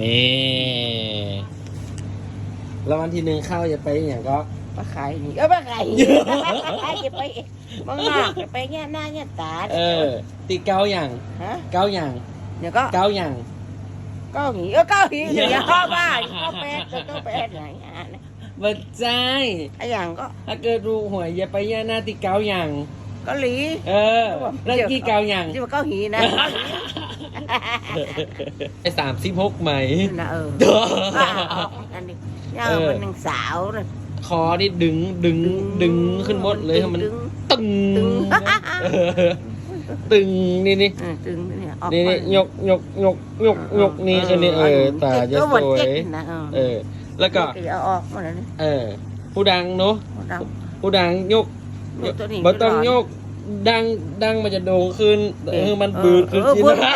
นี่แล้ววันที่หนึ่งเข้าจะไปอย่างก็ ปลาไข่นี่เออปลาไข่ไข่จะไปเมองนอกจะไปแง่หน้าแง่ตาเออ ตีเก้าอย่างฮะเก้าอย่างเดี๋ยวก็เก้าอย่างเก้าหีเออเก้าหีเดี๋ยวเข้าบ้านเข้าแปดเก้าแปดไหนอะบัดใจไอ้อย่างก็ถ้าเกิดรู้หวยอย่าไปย่าหน้าตีเก้าอย่างเกาหลีเออแล้วกี่เก้าอย่างที่ว่าเก้าหีนะเกาหลี ไอ้สามสิบหกไหมนะเออเด้อว่าออกอันนี้ย่ามันหนึ่งสาวเลยคอนี่ดึงดึงดึงขึ้นหมดเลยให้มันดึงตึงตึงเออตึงนี่นี่ เออตึงเนี่ยออกนี่ไปนี่ยกยกยกยกยกนี่คือนี่เออตาจะก็สหมดวเจ็ยดนะเออเออ แล้วก็เดี๋ยวเอาออกหมดแล้วนี่เออ ผู้ดังเนาะหมดแล้วผู้ดังยกยกตัวนี้บ่ต้องยกดังดังมันจะโด่งขึ้นเออมันบืดขึ้นเออที่บืดนะ